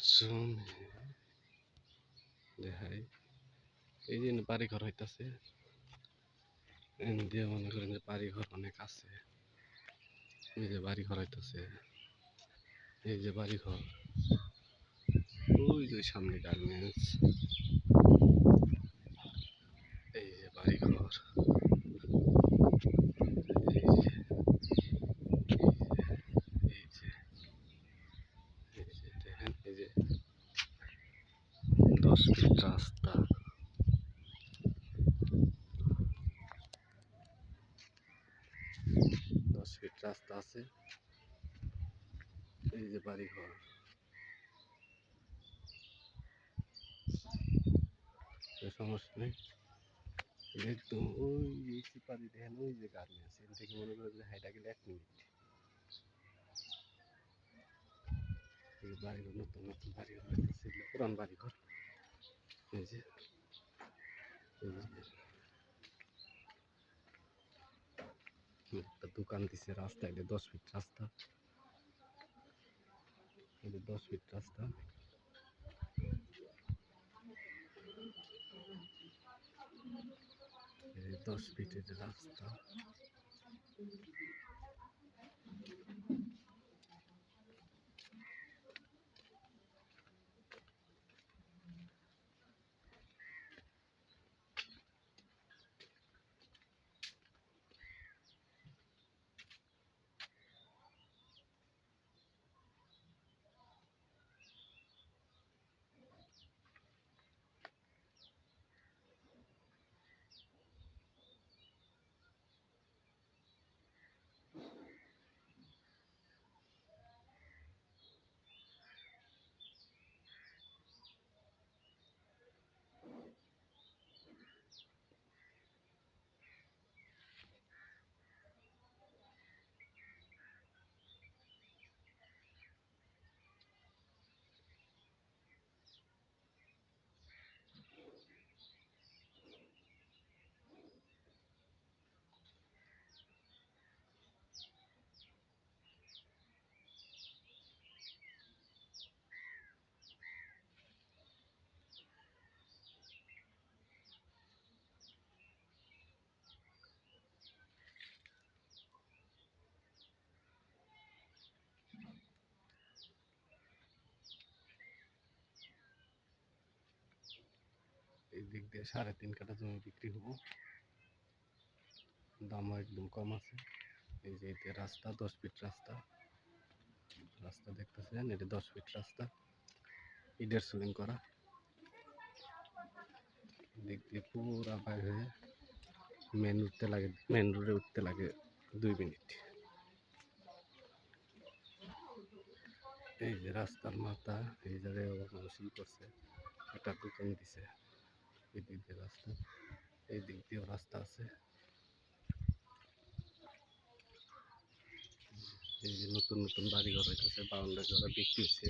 জমি। দেখাই। এই যে বাড়ি ঘর হইতাছে দিয়ে মনে করেন যে বাড়ি ঘর অনেক আছে। এই যে বাড়ি ঘর হইতাছে। এই যে বাড়ি ঘর ওই যে সামনে গার্মেন্টস এই যে বাড়ি ঘর এই যে এই যে এই যে দেখেন এই যে দশ ফিট রাস্তা। দশ ফিট রাস্তা আছে। এই যে বাড়ি ঘর সমস্যা নেই। একদম ওই দেখেন, ওই যে এখান থেকে মনে যে বাড়িঘর, নতুন নতুন বাড়িঘর। বাড়িঘর। একটা দোকান দিছে রাস্তা, এটা দশ ফিট রাস্তা। এটা দশ ফিট রাস্তা। দশ ফিটের রাস্তা। দিক দিয়ে সাড়ে তিন কাঠা জমি বিক্রি হব। দামও একদম কম আছে। এই যে এতে রাস্তা, দশ ফিট রাস্তা। রাস্তা দেখতেছেন, এটা দশ ফিট রাস্তা। ইডের সুলিং করা। দিক দিয়ে পুরা বাইর হয়ে মেন উঠতে লাগে মেন রোডে উঠতে লাগে দুই মিনিট। এই যে রাস্তার মাথা, এই জায়গায় মানুষ করছে, একটা দোকান দিছে। এই দিক দিয়ে রাস্তা, এই দিক দিয়েও রাস্তা আছে। এই যে নতুন নতুন বাড়ি ঘর হইতেছে, বাউন্ডারি করা বিক্রি হয়েছে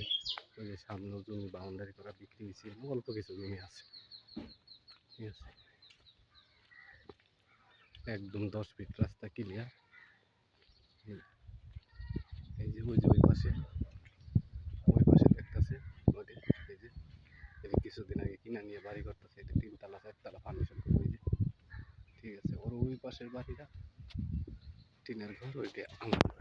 ওই যে সামনেও জমি বাউন্ডারি করা বিক্রি হয়েছে অল্প কিছু জমি আছে। ঠিক আছে? একদম দশ ফিট রাস্তা ক্লিয়ার এই যে ওই ওই পাশে ওই পাশে দেখতেছে ওই যে এই যে এই যে কিছুদিন আগে কিনা নিয়ে বাড়ি করতেছে, এটা তিনতলা, চারতলা ফার্নিচার করে যে। ঠিক আছে, ওর ওই পাশের বাড়িটা, টিনের ঘর, ওইটা আমার।